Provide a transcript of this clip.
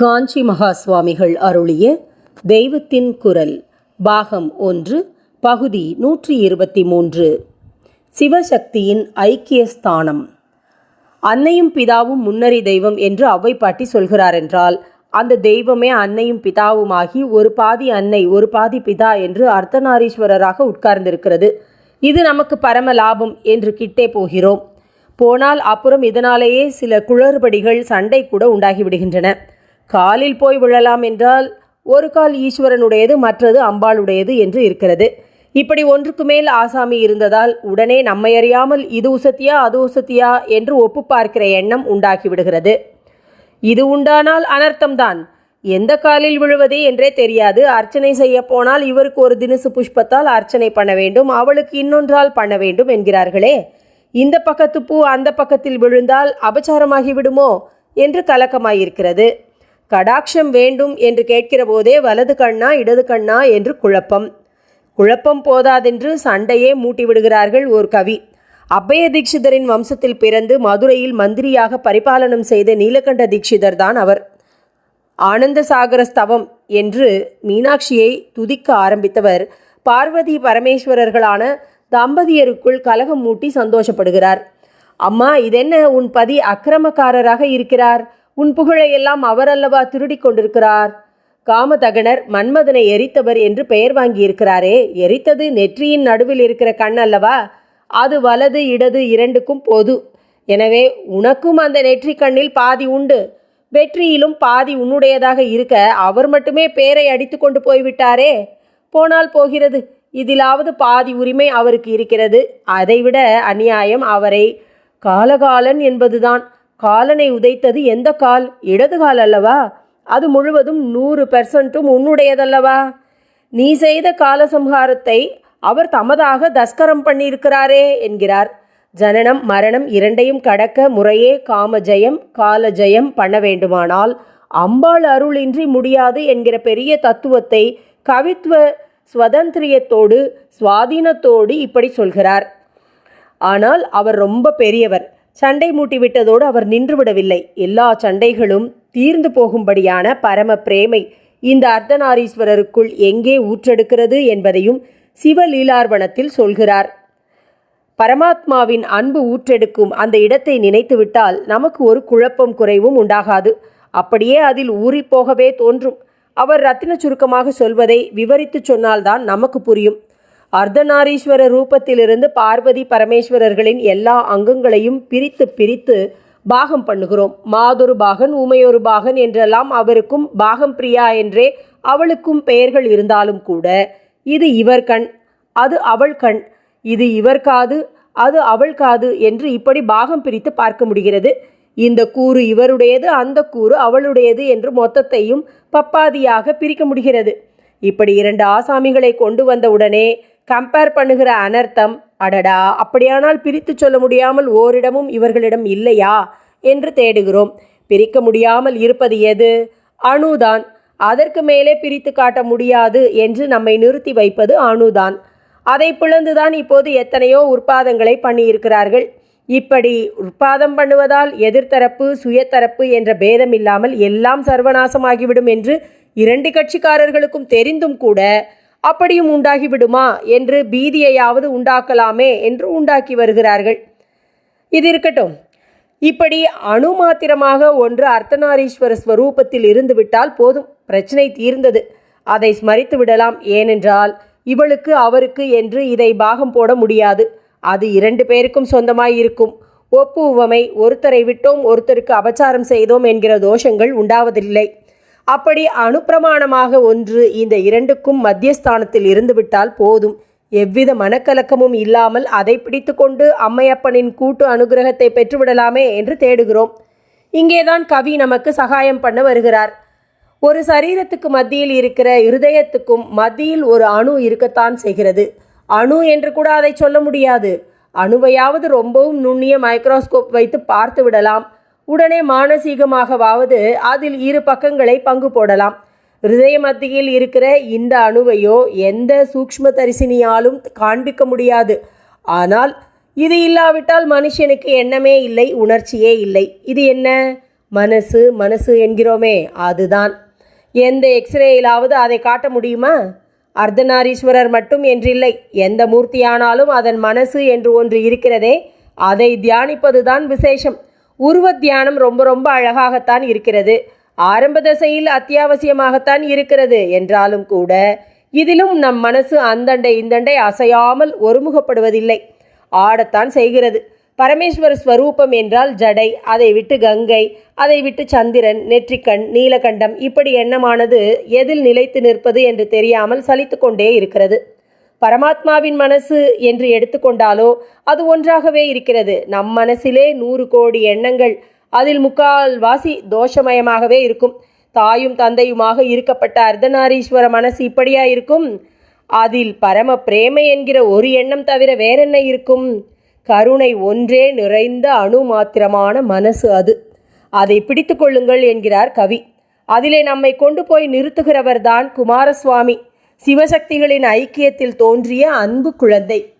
காஞ்சி மகா சுவாமிகள் அருளிய தெய்வத்தின் குரல் பாகம் ஒன்று பகுதி நூற்றி இருபத்தி மூன்று. சிவசக்தியின் ஐக்கிய ஸ்தானம். அன்னையும் பிதாவும் முன்னறி தெய்வம் என்று அவ்வை பாட்டி சொல்கிறார் என்றால் அந்த தெய்வமே அன்னையும் பிதாவுமாகி ஒரு பாதி அன்னை ஒரு பாதி பிதா என்று அர்த்தநாரீஸ்வரராக உட்கார்ந்திருக்கிறது. இது நமக்கு பரம லாபம் என்று கிட்டே போகிறோம். போனால் அப்புறம் இதனாலேயே சில குளறுபடிகள் சண்டை கூட உண்டாகிவிடுகின்றன காலில் போய் விழலாம் என்றால் ஒரு கால் ஈஸ்வரனுடையது மற்றது அம்பாளுடையது என்று இருக்கிறது. இப்படி ஒன்றுக்கு மேல் ஆசாமி இருந்ததால் உடனே நம்மை அறியாமல் இது உசத்தியா அது உசத்தியா என்று ஒப்பு பார்க்கிற எண்ணம் உண்டாகிவிடுகிறது. இது உண்டானால் அனர்த்தம்தான். எந்த காலில் விழுவது என்றே தெரியாது. அர்ச்சனை செய்ய போனால் இவருக்கு ஒரு தினசு புஷ்பத்தால் அர்ச்சனை பண்ண வேண்டும் அவளுக்கு இன்னொன்றால் பண்ண வேண்டும் என்கிறார்களே. இந்த பக்கத்து பூ அந்த பக்கத்தில் விழுந்தால் அபச்சாரமாகி விடுமோ என்று கலக்கமாயிருக்கிறது. கடாட்சம் வேண்டும் என்று கேட்கிற போதே வலது கண்ணா இடது கண்ணா என்று குழப்பம். குழப்பம் போதாதென்று சண்டையே மூட்டி விடுகிறார்கள் ஒரு கவி. அபய தீட்சிதரின் வம்சத்தில் பிறந்து மதுரையில் மந்திரியாக பரிபாலனம் செய்த நீலகண்ட தீட்சிதர் தான் அவர். ஆனந்த சாகர ஸ்தவம் என்று மீனாட்சியை துதிக்க ஆரம்பித்தவர் பார்வதி பரமேஸ்வரர்களான தம்பதியருக்குள் கலகம் மூட்டி சந்தோஷப்படுகிறார். அம்மா இதென்ன உன் பதி அக்கிரமக்காரராக இருக்கிறார்? உன் புகழையெல்லாம் அவரல்லவா திருடிக் கொண்டிருக்கிறார். காமதகனர் மன்மதனை எரித்தவர் என்று பெயர் வாங்கியிருக்கிறாரே எரித்தது நெற்றியின் நடுவில் இருக்கிற கண் அல்லவா அது வலது இடது இரண்டுக்கும் பொது. எனவே உனக்கும் அந்த நெற்றி கண்ணில் பாதி உண்டு. வெற்றியிலும் பாதி உன்னுடையதாக இருக்க அவர் மட்டுமே பேரை அடித்து கொண்டு போய்விட்டாரே. போனால் போகிறது. இதிலாவது பாதி உரிமை அவருக்கு இருக்கிறது. அதைவிட அநியாயம் அவரை. காலகாலன் என்பதுதான். காலனை உதைத்தது எந்த கால்? இடது கால் அல்லவா? அது முழுவதும் நூறு பெர்சன்ட்டும் உன்னுடையதல்லவா? நீ செய்த காலசம்ஹாரத்தை அவர் தமதாக தஸ்கரம் பண்ணியிருக்கிறாரே என்கிறார். ஜனனம் மரணம் இரண்டையும் கடக்க முறையே காமஜயம் காலஜயம் பண்ண வேண்டுமானால் அம்பாள் அருளின்றி முடியாது என்கிற பெரிய தத்துவத்தை கவித்துவ ஸ்வதந்திரியத்தோடு சுவாதீனத்தோடு இப்படி சொல்கிறார். ஆனால் அவர் ரொம்ப பெரியவர். சண்டை மூட்டிவிட்டதோடு அவர் நின்றுவிடவில்லை. எல்லா சண்டைகளும் தீர்ந்து போகும்படியான பரம பிரேமை இந்த அர்த்தநாரீஸ்வரருக்குள் எங்கே ஊற்றெடுக்கிறது என்பதையும் சிவலீலார்வணத்தில் சொல்கிறார். பரமாத்மாவின் அன்பு ஊற்றெடுக்கும் அந்த இடத்தை நினைத்துவிட்டால் நமக்கு ஒரு குழப்பம் குறைவும் உண்டாகாது. அப்படியே அதில் ஊறிப்போகவே தோன்றும். அவர் ரத்தின சுருக்கமாக சொல்வதை விவரித்து சொன்னால்தான் நமக்கு புரியும். அர்த்தநாரீஸ்வர ரூபத்திலிருந்து பார்வதி பரமேஸ்வரர்களின் எல்லா அங்கங்களையும் பிரித்து பிரித்து பாகம் பண்ணுகிறோம். மாதொரு பாகன் உமையொரு பாகன் என்றெல்லாம் அவருக்கும் பாகம் பிரியா என்றே அவளுக்கும் பெயர்கள் இருந்தாலும் கூட இது இவர் கண் அது அவள் கண் இது இவர் காது அது அவள் காது என்று இப்படி பாகம் பிரித்து பார்க்க முடிகிறது. இந்த கூறு இவருடையது அந்த கூறு அவளுடையது என்று மொத்தத்தையும் பப்பாதியாக பிரிக்க முடிகிறது. இப்படி இரண்டு ஆசாமிகளை கொண்டு வந்தவுடனே கம்பேர் பண்ணுகிற அனர்த்தம் அடடா அப்படியானால் பிரித்து சொல்ல முடியாமல் ஓரிடமும் இவர்களிடம் இல்லையா என்று தேடுகிறோம். பிரிக்க முடியாமல் இருப்பது எது? அணுதான். அதற்கு மேலே பிரித்து காட்ட முடியாது என்று நம்மை நிறுத்தி வைப்பது அணுதான். அதை பிளந்துதான் இப்போது எத்தனையோ உற்பாதங்களை பண்ணியிருக்கிறார்கள். இப்படி உற்பாதம் பண்ணுவதால் எதிர்த்தரப்பு சுயத்தரப்பு என்ற பேதம் இல்லாமல் எல்லாம் சர்வநாசமாகிவிடும் என்று இரண்டு கட்சிக்காரர்களுக்கும் தெரிந்தும் கூட அப்படியும் உண்டாகிவிடுமா என்று பீதியையாவது உண்டாக்கலாமே என்று உண்டாக்கி வருகிறார்கள். இது இருக்கட்டும். இப்படி அணு மாத்திரமாக ஒன்று அர்த்தநாரீஸ்வர ஸ்வரூபத்தில் இருந்துவிட்டால் போதும். பிரச்சனை தீர்ந்தது. அதை ஸ்மரித்து விடலாம். ஏனென்றால் இவளுக்கு அவருக்கு என்று இதை பாகம் போட முடியாது. அது இரண்டு பேருக்கும் சொந்தமாய் இருக்கும். ஒப்பு உவமை ஒருத்தரை விட்டோம் ஒருத்தருக்கு அபச்சாரம் செய்தோம் என்கிற தோஷங்கள் உண்டாவதில்லை. அப்படி அனுப்பிரமாணமாக ஒன்று இந்த இரண்டுக்கும் மத்தியஸ்தானத்தில் இருந்துவிட்டால் போதும். எவ்வித மனக்கலக்கமும் இல்லாமல் அதை பிடித்துக்கொண்டு அம்மையப்பனின் கூட்டு அனுகிரகத்தை பெற்றுவிடலாமே என்று தேடுகிறோம். இங்கேதான் கவி நமக்கு சகாயம் பண்ண வருகிறார். ஒரு சரீரத்துக்கு மத்தியில் இருக்கிற இருதயத்துக்கும் மத்தியில் ஒரு அணு இருக்கத்தான் செய்கிறது. அணு என்று கூட அதை சொல்ல முடியாது. அணுவையாவது ரொம்பவும் நுண்ணிய மைக்ரோஸ்கோப் வைத்து பார்த்து விடலாம். உடனே மானசீகமாகவாவது அதில் இரு பக்கங்களை பங்கு போடலாம். ஹிருதய மத்தியில் இருக்கிற இந்த அணுவையோ எந்த சூக்ஷ்ம தரிசினியாலும் காண்பிக்க முடியாது. ஆனால் இது இல்லாவிட்டால் மனுஷனுக்கு எண்ணமே இல்லை உணர்ச்சியே இல்லை. இது என்ன? மனசு மனசு என்கிறோமே அதுதான். எந்த எக்ஸ்ரேயிலாவது அதை காட்ட முடியுமா? அர்த்தநாரீஸ்வரர் மட்டும் என்றில்லை. எந்த மூர்த்தியானாலும் அதன் மனசு என்று ஒன்று இருக்கிறதே அதை தியானிப்பதுதான் விசேஷம். உருவ தியானம் ரொம்ப ரொம்ப அழகாகத்தான் இருக்கிறது. ஆரம்ப தசையில் அத்தியாவசியமாகத்தான் இருக்கிறது என்றாலும் கூட இதிலும் நம் மனசு அந்தண்டை இந்தண்டை அசையாமல் ஒருமுகப்படுவதில்லை. ஆடத்தான் செய்கிறது. பரமேஸ்வர ஸ்வரூபம் என்றால் ஜடை அதை விட்டு கங்கை அதை விட்டு சந்திரன் நெற்றிக்கண் நீலகண்டம் இப்படி எண்ணமானது எதில் நிலைத்து நிற்பது என்று தெரியாமல் சலித்து கொண்டே இருக்கிறது. பரமாத்மாவின் மனசு என்று எடுத்துக்கொண்டாலோ அது ஒன்றாகவே இருக்கிறது. நம் மனசிலே நூறு கோடி எண்ணங்கள் அதில் முக்கால் வாசி தோஷமயமாகவே இருக்கும். தாயும் தந்தையுமாக இருக்கப்பட்ட அர்த்தநாரீஸ்வர மனசு இப்படியா இருக்கும்? அதில் பரம பிரேமை என்கிற ஒரு எண்ணம் தவிர வேறென்ன இருக்கும்? கருணை ஒன்றே நிறைந்த அணு மாத்திரமான மனசு அது. அதை பிடித்து கொள்ளுங்கள் என்கிறார் கவி. அதிலே நம்மை கொண்டு போய் நிறுத்துகிறவர்தான் குமாரசுவாமி. சிவசக்திகளின் ஐக்கியத்தில் தோன்றிய அன்பு குழந்தை.